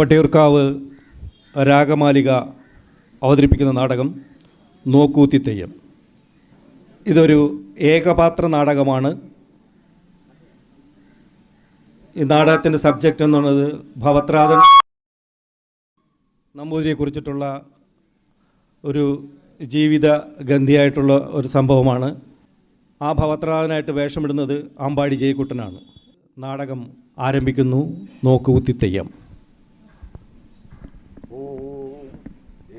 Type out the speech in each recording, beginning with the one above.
വട്ടിയൂർക്കാവ് രാഗമാലിക അവതരിപ്പിക്കുന്ന നാടകം നോക്കൂത്തി തെയ്യം. ഇതൊരു ഏകപാത്ര നാടകമാണ്. ഈ നാടകത്തിന്റെ സബ്ജക്റ്റ് എന്നുള്ളത് ഭവത്രാദൻ നമ്പൂതിരിയെ കുറിച്ചിട്ടുള്ള ഒരു ജീവിത ഗന്ധിയായിട്ടുള്ള ഒരു സംഭവമാണ്. ആ ഭവത്രാദനായിട്ട് വേഷമിടുന്നത് ആമ്പാടി ജയക്കുട്ടനാണ്. നാടകം ആരംഭിക്കുന്നു നോക്കുകുത്തി തെയ്യം.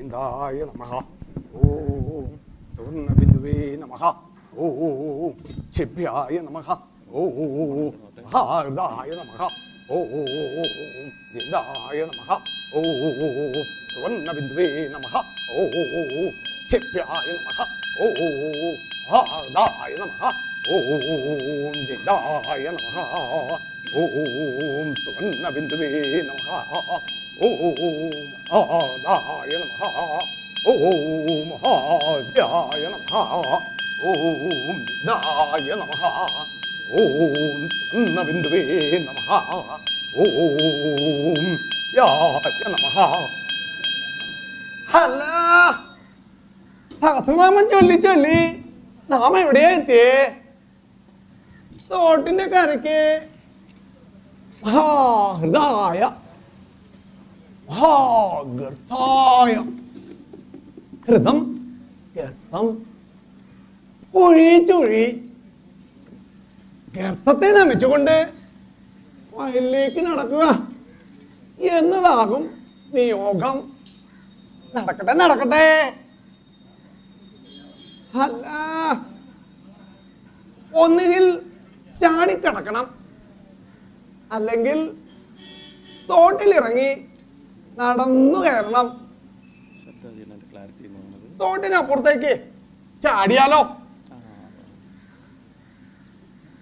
ഇന്ദായ നമഃ ഓം സുവർണബിന്ദുവേ നമഃ ഓം ശിഭ്യായ നമഃ ഓം മഹാർദായ നമഃ ഓം ഇന്ദായ നമഃ ഓം സുവർണബിന്ദുവേ നമഃ ഓം ശിഭ്യായ നമഃ ഓം മഹാർദായ നമഃ ഓം ജിന്ദായ നമഃ ഓം സുവർണബിന്ദുവേ നമ. ഓം ആദായ നമ. ഓം മഹാദ്യായ നമ. ഓം ദായ നമ. ഓം സുവർണ ബിന്ദുവേ നമ. ഓം യായ നമ. അല്ല സഹസ്രനാമം ചൊല്ലി ചൊല്ലി. നാം എവിടെയാ എത്തിയേ? തോട്ടിന്റെ കരയ്ക്ക്. മഹാഹൃദായ ഗർത്തായ ഹൃദം ഗർത്തം. കുഴി ചുഴി. ഗർത്തത്തെ നമിച്ചുകൊണ്ട് വയലിലേക്ക് നടക്കുക. എന്നതാകും നിയോഗം. നടക്കട്ടെ നടക്കട്ടെ. അല്ല. ഒന്നുകിൽ ചാടിക്കിടക്കണം. അല്ലെങ്കിൽ തോട്ടിലിറങ്ങി നടന്നു കയറണം തോട്ടിനപ്പുറത്തേക്ക് ചാടിയാലോ?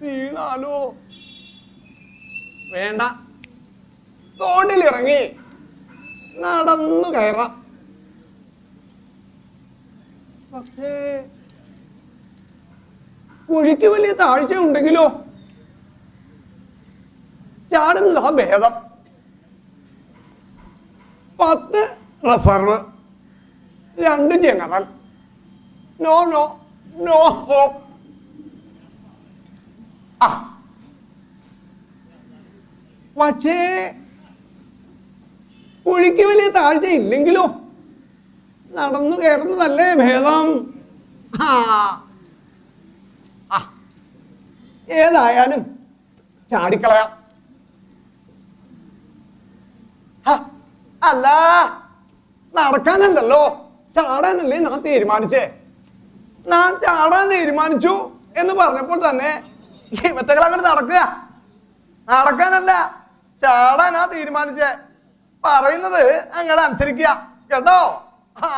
വീണാലോ? വേണ്ട. തോട്ടിലിറങ്ങി നടന്നു കയറാം പക്ഷേ കുഴിക്ക് വലിയ താഴ്ച ഉണ്ടെങ്കിലോ ചാടുന്നതാ ഭേദം. പത്ത് റിസർവ് രണ്ട് general no no no hope ആ. പക്ഷേ കുഴിക്ക് വലിയ താഴ്ച ഇല്ലെങ്കിലോ? നടന്നു കയറുന്നതല്ലേ ഭേദം? ആ. ഏതായാലും ചാടിക്കളയാം ഹ, അല്ല നടക്കാനല്ലല്ലോ. ചാടാനല്ലേ ഞാൻ തീരുമാനിച്ചേ. ഞാൻ ചാടാൻ തീരുമാനിച്ചു എന്ന് പറഞ്ഞപ്പോൾ തന്നെ ഇവറ്റകൾ അങ്ങനെ നടക്കുക. നടക്കാനല്ല ചാടാനാ തീരുമാനിച്ചേ. പറയുന്നത് അങ്ങനെ അനുസരിക്കുക. കേട്ടോ? ആ.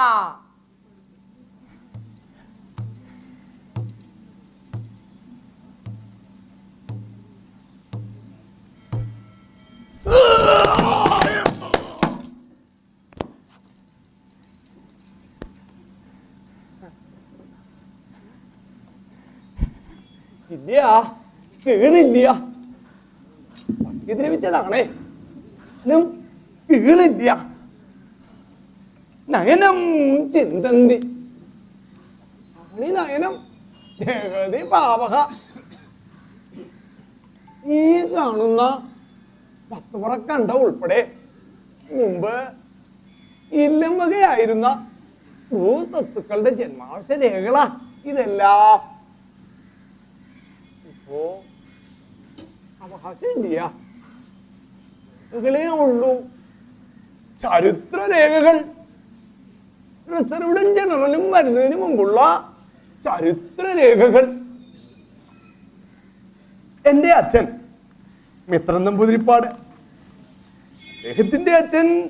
ഇല്ല. കീറില്ല. ഇതിരവിച്ചതാണേ. നും കീറില്ല. നയനം ചിന്തന്തി. നയനം പാവക. ഈ കാണുന്ന പത്തുപുറ കണ്ട ഉൾപ്പെടെ മുമ്പ് ഇല്ലം വകയായിരുന്ന ഭൂതത്വക്കളുടെ ജന്മാവശ്യ രേഖകളാ ഇതെല്ലാം. ഇപ്പോ അവകാശമില്ല രേഖകളേ ഉള്ളൂ. ചരിത്ര റിസർവ്ഡും ജനറലും വരുന്നതിന് മുമ്പുള്ള എന്റെ അച്ഛൻ മിത്രൻ നമ്പൂതിരിപ്പാട്. അദ്ദേഹത്തിന്റെ അച്ഛൻ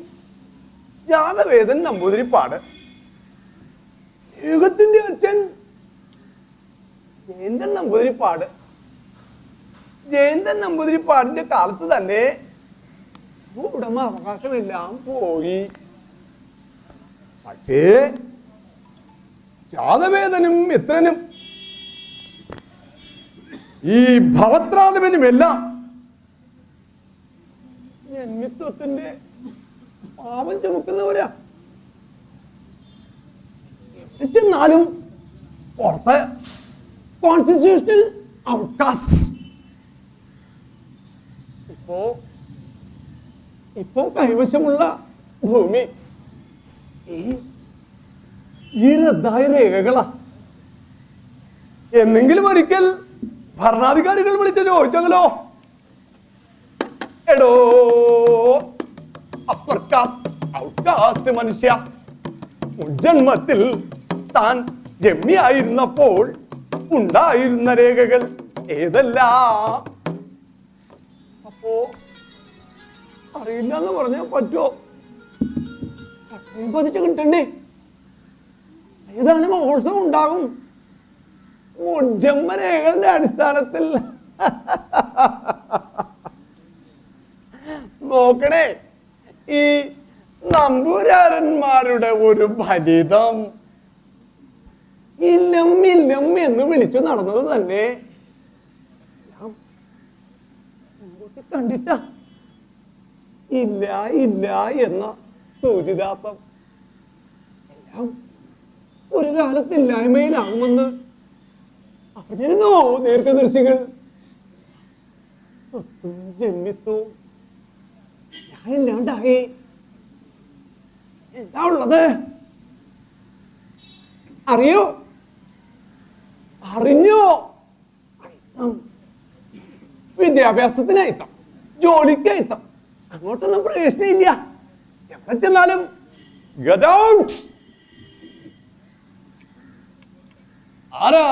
ജാതവേദൻ നമ്പൂതിരിപ്പാട്. യുഗത്തിന്റെ അച്ഛൻ ജയന്തൻ നമ്പൂതിരിപ്പാട്. ജയന്തൻ നമ്പൂതിരിപ്പാടിന്റെ കാലത്ത് തന്നെ ഉടമ അവകാശമെല്ലാം പോയി. പക്ഷേ ജാതവേദനും മിത്രനും ഈ ഭവത്രാതവനുമെല്ലാം ജന്മിത്വത്തിന്റെ പാപം ചുമക്കുന്നവരാ. എത്തിച്ചെന്നാലും ചെന്നാലും പുറത്ത് കോൺസ്റ്റിറ്റ്യൂഷണൽ ഔട്ട്കാസ്റ്റ് ഇപ്പോ ഇപ്പോ കൈവശമുള്ള ഭൂമി. ഈ ഈ റദ്ദായ രേഖകളാ. എന്നെങ്കിലും ഒരിക്കൽ ഭരണാധികാരികൾ വിളിച്ച് ചോദിച്ചെങ്കിലോ? എടോ അപ്പർ കാസ്റ്റ് ഔട്ട് കാസ്റ്റ് മനുഷ്യ. ജന്മത്തിൽ താൻ ജമ്മിയായിരുന്നപ്പോൾ ഉണ്ടായിരുന്ന രേഖകൾ ഏതെല്ലാം? അപ്പോ അറിയില്ല എന്ന് പറഞ്ഞാൽ പട്ടയം പതിച്ച് കിട്ടണ്ടേ? ഏതാനും ഓൾസം ഉണ്ടാകും. ജന്മരേഖകളുടെ അടിസ്ഥാനത്തിൽ. നോക്കണേ ഈ നമ്പൂരാരന്മാരുടെ ഒരു ഫലിതം ഇല്ലം ഇല്ലം എന്ന് വിളിച്ചു നടന്നത് തന്നെ എല്ലാം കണ്ടിട്ട? ഇല്ല ഇല്ല എന്ന സൂചിതാർത്ഥം. എല്ലാം ഒരു കാലത്ത് ഇല്ലായ്മയിലാകുമെന്ന് അറിഞ്ഞിരുന്നോ ദീർഘദർശികൾ ജന്മിത്തു ഞാൻ ഇല്ലാണ്ടായി. എന്താ ഉള്ളത്? അറിയോ? അറിഞ്ഞോ? അയിത്തം വിദ്യാഭ്യാസത്തിന് അയിത്തം ജോലിക്ക് അയിത്തം അങ്ങോട്ടൊന്നും പ്രവേശനമില്ല. എവിടെ ചെന്നാലും out. ആരാ?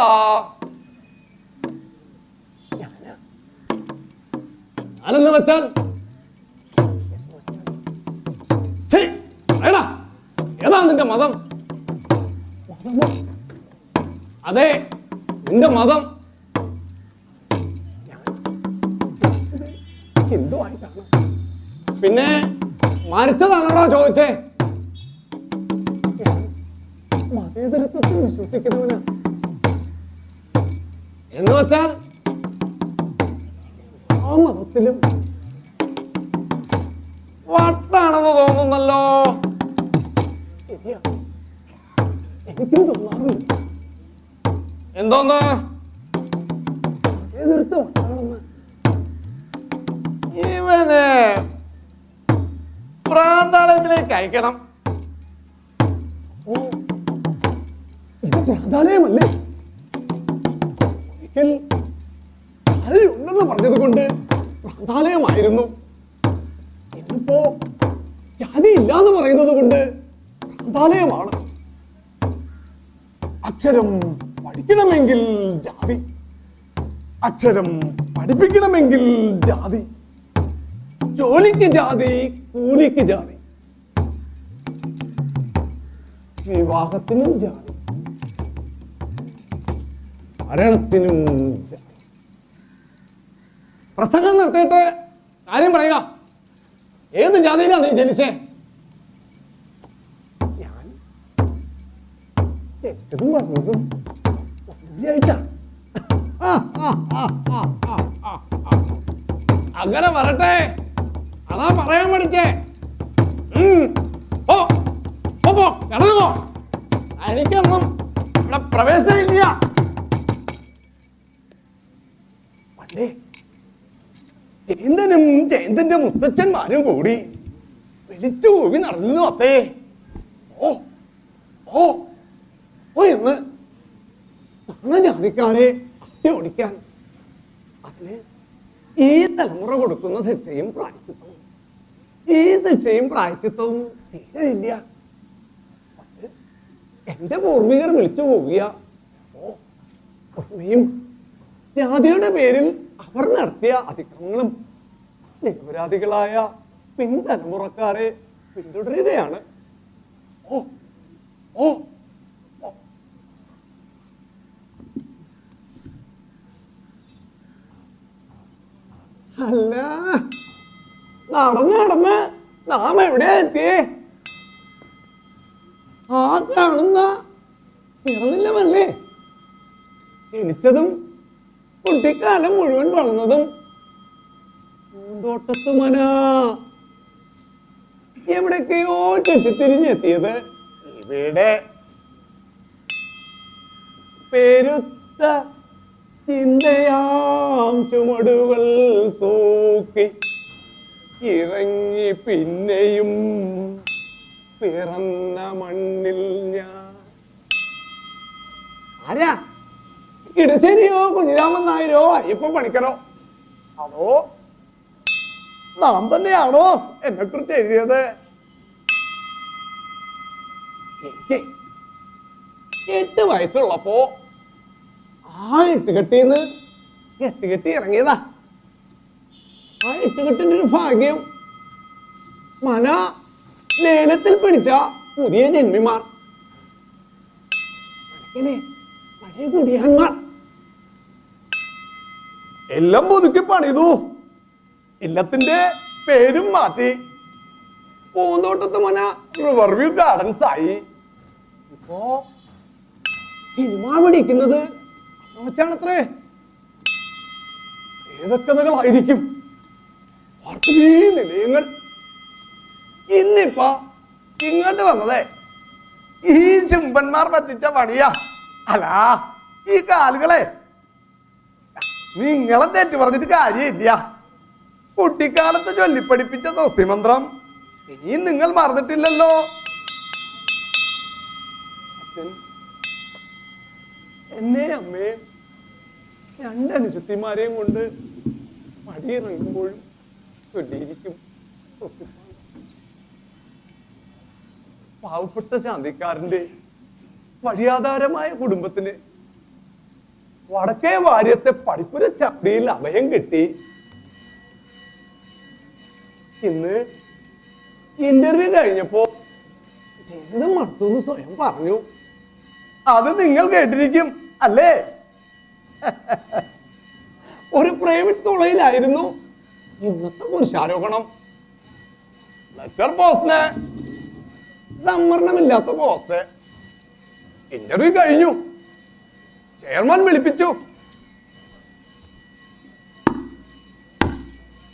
ഞാനാ. ഞാനെന്ന് വെച്ചാൽ ശരി പറയടാ. ഏതാ നിന്റെ മതം? അതെ നിന്റെ മതം ഹിന്ദു ആയിട്ടാണ് പിന്നെ മരിച്ചതാണോ ചോദിച്ചേ? മതേതരത്വത്തിൽ വിശ്വസിക്കുന്നവനാ. എന്ന് വെച്ചാൽ ആ മതത്തിലും വട്ടാണെന്ന് തോന്നുന്നല്ലോ. ശരിയാ. എനിക്കും എന്തോന്ന്? ഇവന് പ്രാന്താലയത്തിലേക്ക് അയക്കണം. ഓ. ഇത് പ്രാന്താലയമല്ലേ? ഒരിക്കൽ ഉണ്ടെന്ന് പറഞ്ഞത് കൊണ്ട് പ്രാന്താലയമായിരുന്നു. ഇന്നിപ്പോ ജാതി ഇല്ല എന്ന് പറയുന്നത് കൊണ്ട് പ്രാന്താലയമാണ്. അക്ഷരം പഠിക്കണമെങ്കിൽ ജാതി. അക്ഷരം പഠിപ്പിക്കണമെങ്കിൽ ജാതി. ജോലിക്ക് ജാതി കൂലിക്ക് ജാതി. വിവാഹത്തിനും ജാതി. മരണത്തിനും പ്രസംഗം നടത്തിയിട്ട് കാര്യം പറയുക. ഏത് ജാതിയിലാണ് നീ ജനിച്ചേ? ഞാൻ ഏറ്റതും പറഞ്ഞതും അങ്ങനെ പറട്ടെ അതാ പറയാൻ പഠിച്ചേ. ഓ പോ. എനിക്കൊന്നും ഇവിടെ പ്രവേശനമില്ല ജയന്തനും ജയന്തന്റെ മുത്തച്ഛന്മാരും കൂടി വിളിച്ചു കൂവി നടന്നു അപ്പേ. ഓ ഓ ഓ എന്ന് നാണ ജാതിക്കാരെ അട്ടി ഓടിക്കാൻ അതിന് ഈ തലമുറ കൊടുക്കുന്ന ശിക്ഷയും പ്രായച്ചിത്തവും ഈ ശിക്ഷയും പ്രായച്ചിത്തവും? തീരെയില്ല അത് എന്റെ പൂർവികർ വിളിച്ചു പോവുക ഓ ഉണ്മയും ജാതിയുടെ പേരിൽ അവർ നടത്തിയ അതിക്രമങ്ങളും നിരപരാധികളായ പിൻതലമുറക്കാരെ പിന്തുടരുകയാണ്. ഓ ഓ. അല്ല. നടന്ന് നടന്ന് നാം എവിടെയാ എത്തിയേ? ആ കാണുന്ന പിറന്നില്ലമല്ലേ ജനിച്ചതും കുട്ടിക്കാലം മുഴുവൻ വളർന്നതും പൂന്തോട്ടത്തു മന എവിടേക്കെയോ ചുറ്റിത്തിരിഞ്ഞെത്തിയത് ഇവിടെ. പെരുത്ത ചിന്തയാം ചുമടുകൾ തൂക്കി ഇറങ്ങി പിന്നെയും പിറന്ന മണ്ണിൽ ഞാൻ. ആരാ? ഇടശ്ശേരിയോ കുഞ്ഞിരാമൻ നായരോ? അയ്യപ്പ പണിക്കരോ? അതോ നാം തന്നെയാണോ എന്നെ കുറിച്ച് എഴുതിയത് എട്ട് വയസ്സുള്ളപ്പോ ആ എട്ടുകെട്ടിന്ന് എട്ടുകെട്ടി ഇറങ്ങിയതാ. ആ എട്ടുകെട്ടിന്റെ ഒരു ഭാഗ്യം. മന ലേലത്തിൽ പിടിച്ച പുതിയ ജന്മിമാർ. കണക്കിലെ എല്ലാം പുതുക്കി പണിതു. ഇല്ലത്തിന്റെ പേരും മാറ്റി. പൂന്തോട്ടത്ത് മന റിവർവ്യൂ ഗാർഡൻസ് ആയി. ഇപ്പോ സിനിമ പിടിക്കുന്നത് ഏതൊക്കെ ഏതൊക്കഥകളായിരിക്കും വാർത്തീ നിലയങ്ങൾ. ഇന്നിപ്പോ ഇങ്ങോട്ട് വന്നതേ ഈ ചുംബന്മാർ പറ്റിച്ച പണിയാ. അല്ല ഈ കാലുകളെ. നിങ്ങളെ തെറ്റ് പറഞ്ഞിട്ട് കാര്യമില്ല. കുട്ടിക്കാലത്ത് ചൊല്ലിപ്പടിപ്പിച്ച സ്വസ്തി മന്ത്രം ഇനിയും നിങ്ങൾ മറന്നിട്ടില്ലല്ലോ. എന്നെ അമ്മയും രണ്ട് അനുജത്തിമാരെയും കൊണ്ട് മടിയിറങ്ങുമ്പോഴും പാവപ്പെട്ട ശാന്തിക്കാരന്റെ വഴിയാധാരമായ കുടുംബത്തിന് വടക്കേ വാര്യത്തെ പഠിപ്പുര ചപ്പിയിൽ അഭയം കിട്ടി. ഇന്ന് ഇന്റർവ്യൂ കഴിഞ്ഞപ്പോ ജീവിതം മറ്റൊന്ന് സ്വയം പറഞ്ഞു. അത് നിങ്ങൾ കേട്ടിരിക്കും അല്ലേ? ഒരു പ്രൈവറ്റ് കോളേജിലായിരുന്നു. ഇന്നത്തെ പുരുഷാരോഹണം പോസ്റ്റിന് സംവരണമില്ലാത്ത പോസ്റ്റ് ഇന്റർവ്യൂ കഴിഞ്ഞു ചെയർമാൻ വിളിപ്പിച്ചു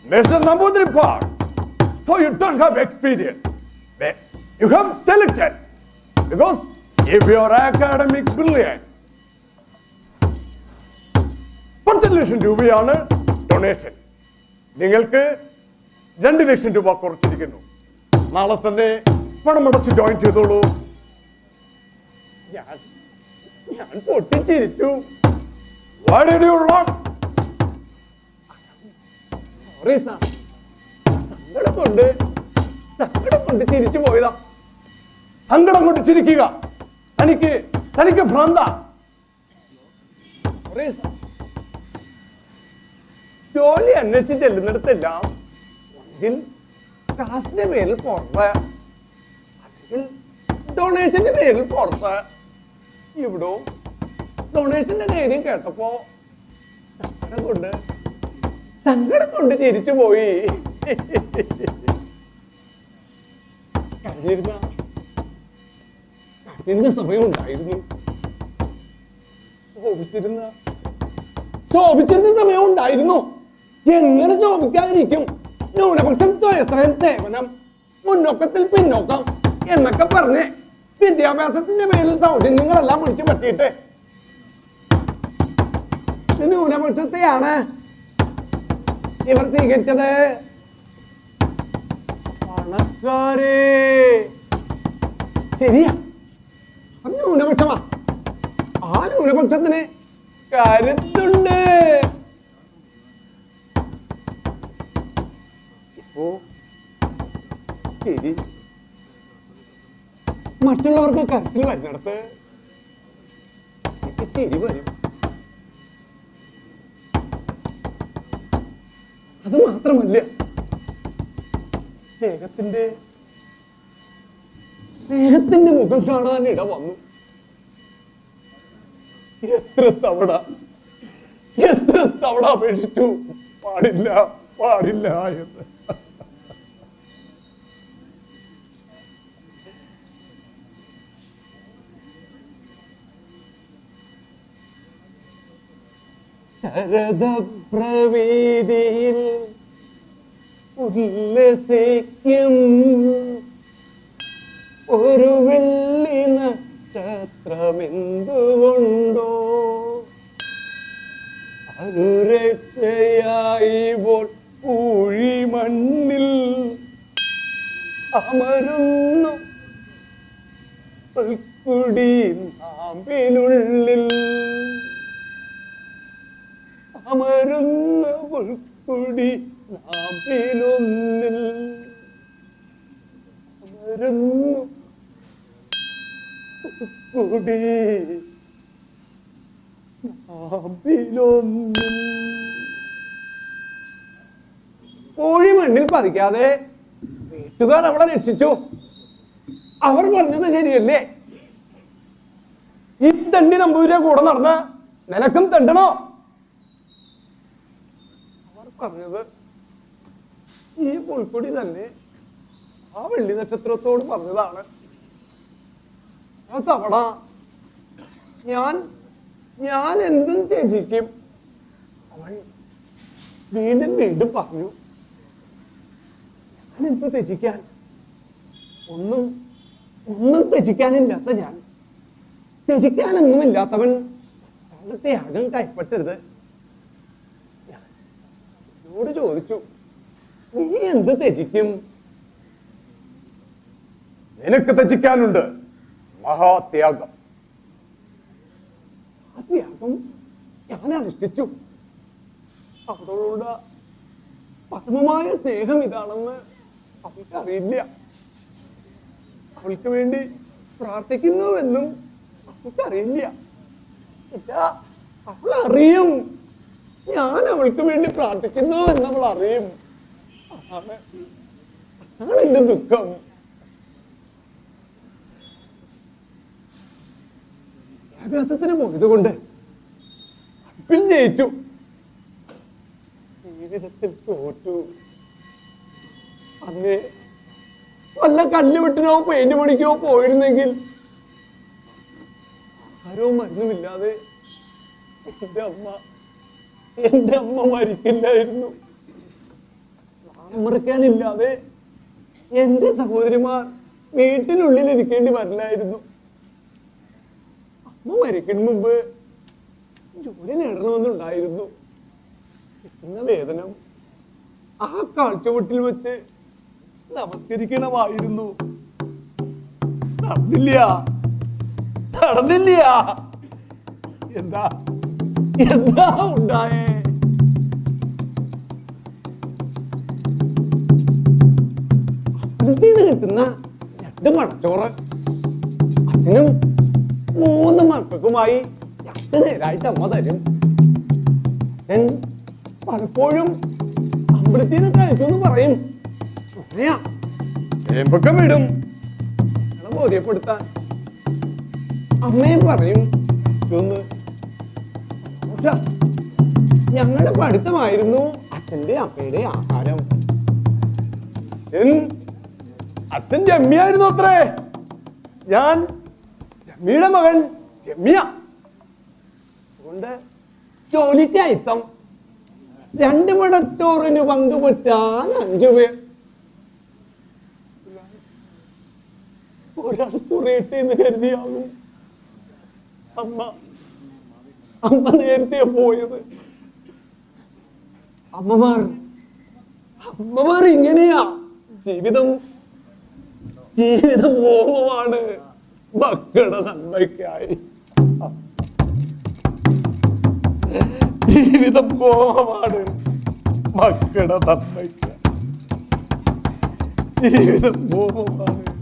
Mr. Namboodiripad, so you don't have experience. You have selected because if you are academic brilliant, പത്ത് ലക്ഷം രൂപയാണ് ഡൊണേഷൻ നിങ്ങൾക്ക് രണ്ട് ലക്ഷം രൂപ കുറച്ചിരിക്കുന്നു. നാളെ തന്നെ പണമടച്ച് ജോയിൻ ചെയ്തോളൂ. ഞാൻ ഞാൻ പൊട്ടിച്ചിരിച്ചു. സാർ സങ്കടം കൊണ്ട് സങ്കടം കൊണ്ട് ചിരിച്ചു പോയതാ. സങ്കടം കൊണ്ട് ചിരിക്കുക. തനിക്ക് തനിക്ക് ഭ്രാന്ത. ജോലി അന്വേഷിച്ച് ചെല്ലുന്നിടത്തെല്ലാം ഒന്നുകിൽ ക്ലാസിന്റെ പേരിൽ പുറത്ത് അല്ലെങ്കിൽ ഡൊണേഷന്റെ പേരിൽ പുറത്ത് ഇവിടെ ഡൊണേഷന്റെ കാര്യം കേട്ടപ്പോ സങ്കടം കൊണ്ട് സങ്കടം കൊണ്ട് ചിരിച്ചു പോയി. കരഞ്ഞിരുന്ന കഴിഞ്ഞിരുന്ന സമയം ഉണ്ടായിരുന്നു. ശോഭിച്ചിരുന്ന ശോഭിച്ചിരുന്ന സമയം ഉണ്ടായിരുന്നു. എങ്ങനെ ശോഭിക്കാതിരിക്കും ന്യൂനപക്ഷം സ്വയത്രയും സേവനം. മുന്നോക്കത്തിൽ പിന്നോക്കം എന്നൊക്കെ പറഞ്ഞ് വിദ്യാഭ്യാസത്തിന്റെ പേരിൽ സൗജന്യങ്ങളെല്ലാം പിടിച്ചു പറ്റിയിട്ട്. ന്യൂനപക്ഷത്തെയാണ് ഇവർ സ്വീകരിച്ചത്. പണക്കാരേ. ശരിയാ. ന്യൂനപക്ഷമാ. ആ ന്യൂനപക്ഷത്തിന് കരുത്തുണ്ട്. ശരി. മറ്റുള്ളവർക്ക് കരച്ചിൽ വരുന്നിടത്ത് ശരി വരും. അത് മാത്രമല്ല ദേഹത്തിന്റെ സ്നേഹത്തിന്റെ മുഖം കാണാൻ ഇട വന്നു. എത്ര തവണ എത്ര തവണ അപേക്ഷിച്ചു പാടില്ല പാടില്ല എന്ന്. ശരദപ്രവീതിയിൽ ഉല്ലസിക്കും. ഒരു വെള്ളി നക്ഷത്രമെന്തുകൊണ്ടോ അനുരക്ഷയായി പോൾ ഊഴിമണ്ണിൽ അമരുന്നു. കുടി നാമ്പിനുള്ളിൽ അമരുന്ന പുൽക്കുടി നാമ്പിലൊന്നിൽ അമരുന്നു പുൽക്കുടി നാമ്പിലൊന്നിൽ കോഴി മണ്ണിൽ പതിക്കാതെ വീട്ടുകാർ അവളെ രക്ഷിച്ചു. അവർ പറഞ്ഞത് ശരിയല്ലേ? ഈ തണ്ടി നമ്പൂരിയെ കൂടെ നടന്ന് നിനക്കും തണ്ടണോ? പറഞ്ഞത് ഈ പുൽപ്പൊടി തന്നെ ആ വെള്ളി നക്ഷത്രത്തോട് പറഞ്ഞതാണ്. തവണ ഞാൻ ഞാൻ എന്തും ത്യജിക്കും. അവൾ വീണ്ടും വീണ്ടും പറഞ്ഞു ഞാൻ എന്ത് ത്യജിക്കാൻ? ഒന്നും ഒന്നും ത്യജിക്കാനില്ലാത്ത ഞാൻ. ത്യജിക്കാനൊന്നുമില്ലാത്തവൻ അവളുടെ ത്യാഗം കൈപ്പറ്റരുത്. എന്നോട് ചോദിച്ചു നീ എന്ത് ത്യജിക്കും? നിനക്ക് ത്യജിക്കാനുണ്ട് മഹാത്യാഗം. ത്യാഗം ഞാൻ അനുഷ്ഠിച്ചു? അവളോട് പരമമായ സ്നേഹം ഇതാണെന്ന് അവൾക്ക് അറിയില്ല. അവൾക്ക് വേണ്ടി പ്രാർത്ഥിക്കുന്നുവെന്നും അവൾക്കറിയില്ല. ഇല്ല അവൾ അറിയും ഞാൻ അവൾക്ക് വേണ്ടി പ്രാർത്ഥിക്കുന്നു എന്ന് അവൾ അറിയും. അതാണ് എന്റെ ദുഃഖം. വിദ്യാഭ്യാസത്തിന് പോയതുകൊണ്ട് അപ്പിൽ ജയിച്ചു. ജീവിതത്തിൽ തോറ്റു. അന്ന് വല്ല കല്ലുവെട്ടിനോ പെയിന്റ് പണിക്കോ പോയിരുന്നെങ്കിൽ ആരോ മരുന്നുമില്ലാതെ എന്റെ അമ്മ എന്റെ അമ്മ മരിക്കില്ലായിരുന്നു. മറിക്കാനില്ലാതെ എന്റെ സഹോദരിമാർ വീട്ടിനുള്ളിൽ ഇരിക്കേണ്ടി വരില്ലായിരുന്നു. അമ്മ മരിക്കുന്ന മുമ്പ് ജോലി നേടണമെന്നുണ്ടായിരുന്നു. എന്ന വേതനം ആ കാഴ്ചവട്ടിൽ വെച്ച് നമസ്കരിക്കണമായിരുന്നു. നടന്നില്ല. നടന്നില്ല. എന്താ? എന്താ ഉണ്ടായേ? അടുത്തീന്ന് കിട്ടുന്ന രണ്ട് മടച്ചോറ് അച്ഛനും മൂന്ന് മക്കൾക്കുമായി രണ്ട് നേരായിട്ട് അമ്മ തരും. ഞാൻ പലപ്പോഴും അമ്പലത്തിൽ നിന്ന് കഴിച്ചു പറയും. നുണയാ. ചേമ്പൊക്കെ വിടും. ബോധ്യപ്പെടുത്താൻ അമ്മയും പറയും. ഒന്ന് ഞങ്ങളുടെ പഠിത്തമായിരുന്നു അച്ഛന്റെ അമ്മയുടെ ആഹാരം. അച്ഛൻ അമ്മയായിരുന്നു അത്രേ. ഞാൻ ജമ്മിയുടെ മകൻ ജമ്മിയ. അതുകൊണ്ട് ജോലിക്ക് അയിത്തം. രണ്ട് മടച്ചോറിന് പങ്കുപറ്റാൻ അഞ്ചു പേർ ഒരാൾ കുറയട്ടെ എന്ന് കരുതിയാകും അമ്മ അമ്മ നേരത്തെ പോയത്. അമ്മമാർ അമ്മമാർ ഇങ്ങനെയാ? ജീവിതം ജീവിതം ഓമമാണ് മക്കളുടെ നന്മയ്ക്കായി. ജീവിതം മോഹമാണ് മക്കളുടെ നന്മയ്ക്ക് ജീവിതം മോഹമാണ്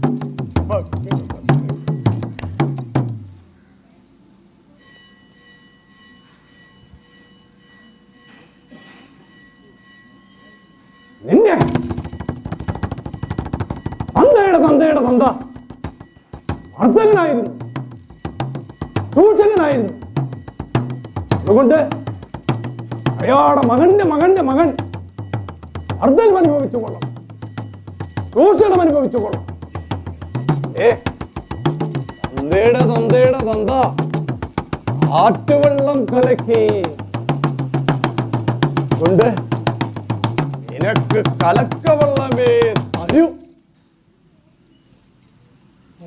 ദൂഷണം അനുഭവിച്ചു കൊള്ളാം ഏ തന്തയുടെ തന്തയുടെ തന്ത ആറ്റുവെള്ളം കലക്കി. കൊണ്ട് നിനക്ക് കലക്കവെള്ളമേ തരൂ.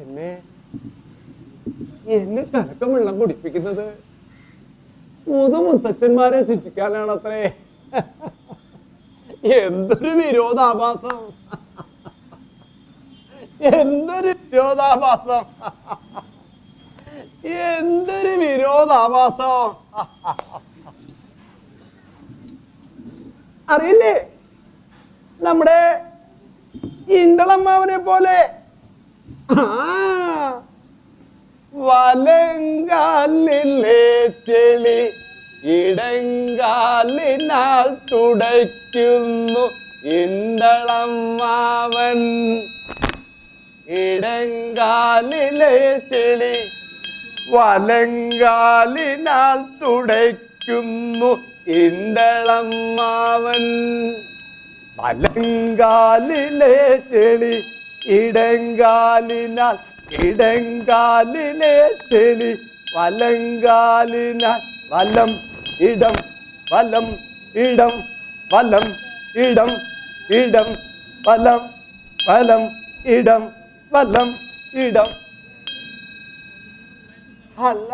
എന്നെ എന്നെ കലക്കവെള്ളം കുടിപ്പിക്കുന്നത്? മുതമുത്തച്ഛന്മാരെ ശിക്ഷിക്കാനാണത്രേ. എന്തൊരു വിരോധാഭാസം. എന്തൊരു വിരോധാഭാസം. എന്തൊരു വിരോധാഭാസം. അറിയില്ലേ? നമ്മുടെ ഇണ്ടളമ്മാവനെ പോലെ. വലങ്കാലില്ലേ വലങ്കാലിലെ ചെളി ഇടങ്കാലിനാൽ തുടയ്ക്കുന്നു ഇണ്ടളമ്മാവൻ. ഇടങ്കാലിലെ ചെളി വലങ്കാലിനാൽ തുടയ്ക്കുന്നു ഇണ്ടളമ്മാവൻ വലങ്കാലിലെ ചെളി ഇടങ്കാലിനാൽ ഇടങ്കാലിലെ ചെളി വലങ്കാലിനാൽ. വലം ഇടം വലം ഇടം വലം ഇടം ഇടം വലം വലം ഇടം. വലം ഇടം. അല്ല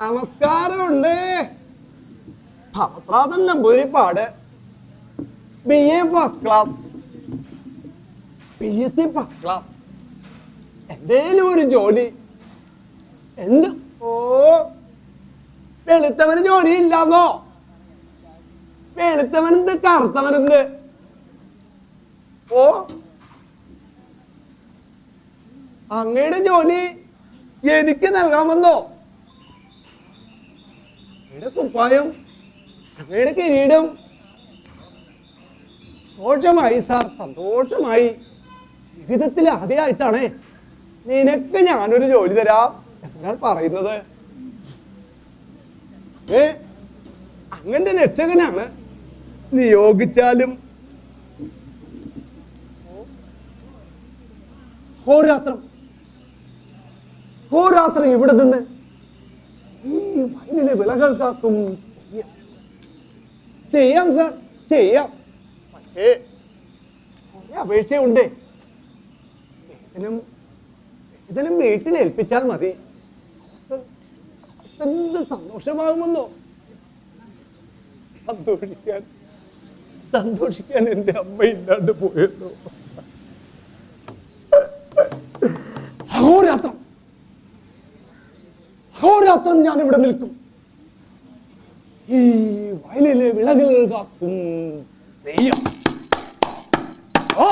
നമസ്കാരമുണ്ട്. Bhavathrathan Namboodiripad B A first class P S C first class എന്തേലും ഒരു ജോലി. എന്ത്? ഓ വെളുത്തവന് ജോലി ഇല്ലാന്നോ വെളുത്തവനെന്ത് കറുത്തവനെന്ത് ഓ അങ്ങയുടെ ജോലി എനിക്ക് നൽകാമെന്നോ അങ്ങയുടെ കുപ്പായം അങ്ങയുടെ കിരീടം. സന്തോഷമായി സാർ സന്തോഷമായി. ജീവിതത്തിൽ ആദ്യമായിട്ടാണ് നിനക്ക് ഞാനൊരു ജോലി തരാം എന്നാൽ പറയുന്നത്. ഏ? അങ്ങന്റെ രക്ഷകനാണ് നിയോഗിച്ചാലും. ഹോരാത്രം ഹോരാത്രം ഇവിടെ നിന്ന് ഈ വയലിലെ വിളകൾ കാക്കും ചെയ്യാം. സാർ ചെയ്യാം പക്ഷേ കുറെ അപേക്ഷയുണ്ട് ഇതിനും വീട്ടിൽ ഏൽപ്പിച്ചാൽ മതി എന്ത് സന്തോഷമാകുമെന്നോ സന്തോഷിക്കാൻ സന്തോഷിക്കാൻ എന്റെ അമ്മ ഇല്ലാണ്ട് പോയല്ലോ അഹോരാത്രം അഹോരാത്രം ഞാൻ ഇവിടെ നിൽക്കും. ഈ വയലിലെ വിളകൾ കാക്കും ദൈവം ആ.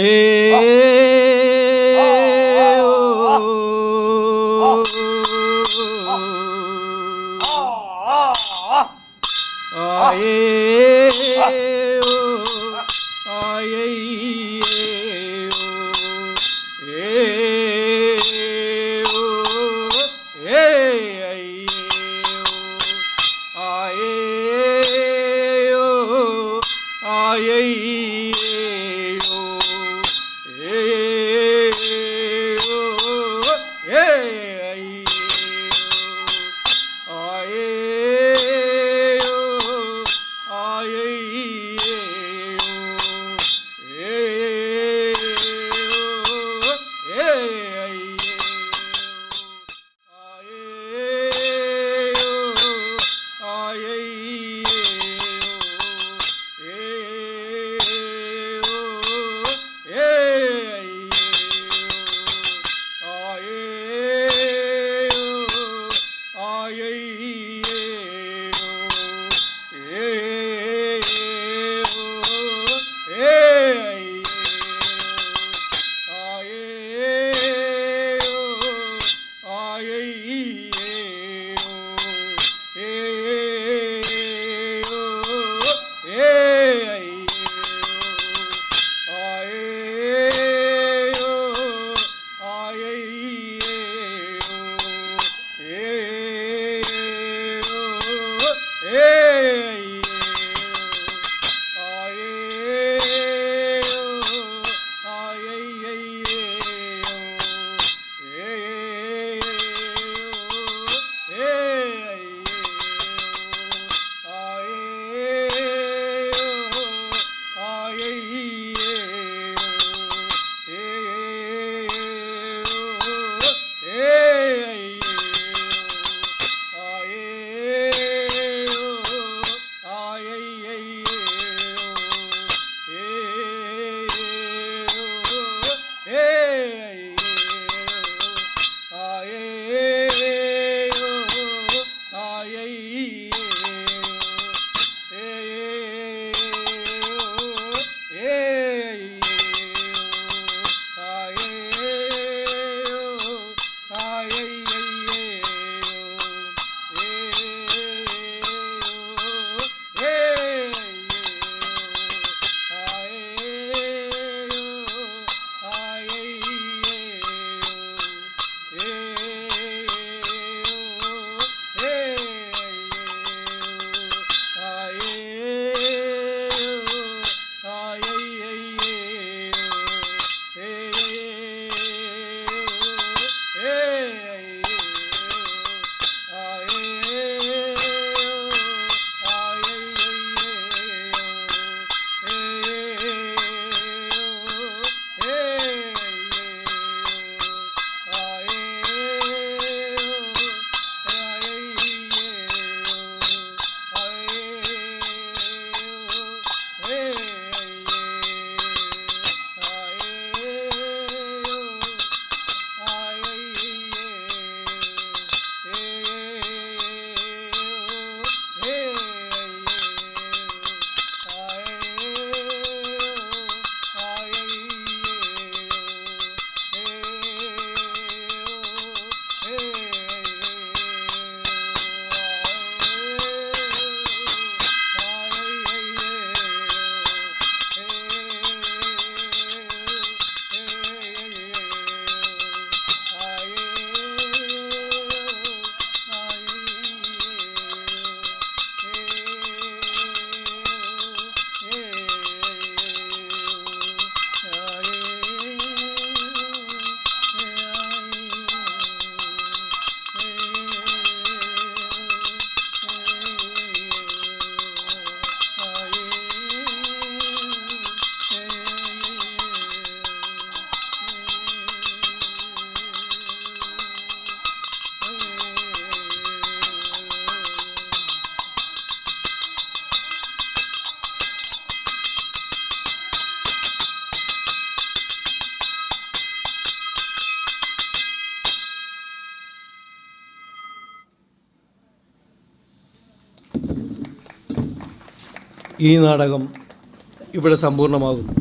ভয়ে আয়ে ഈ നാടകം ഇവിടെ സമ്പൂർണമാകുന്നു.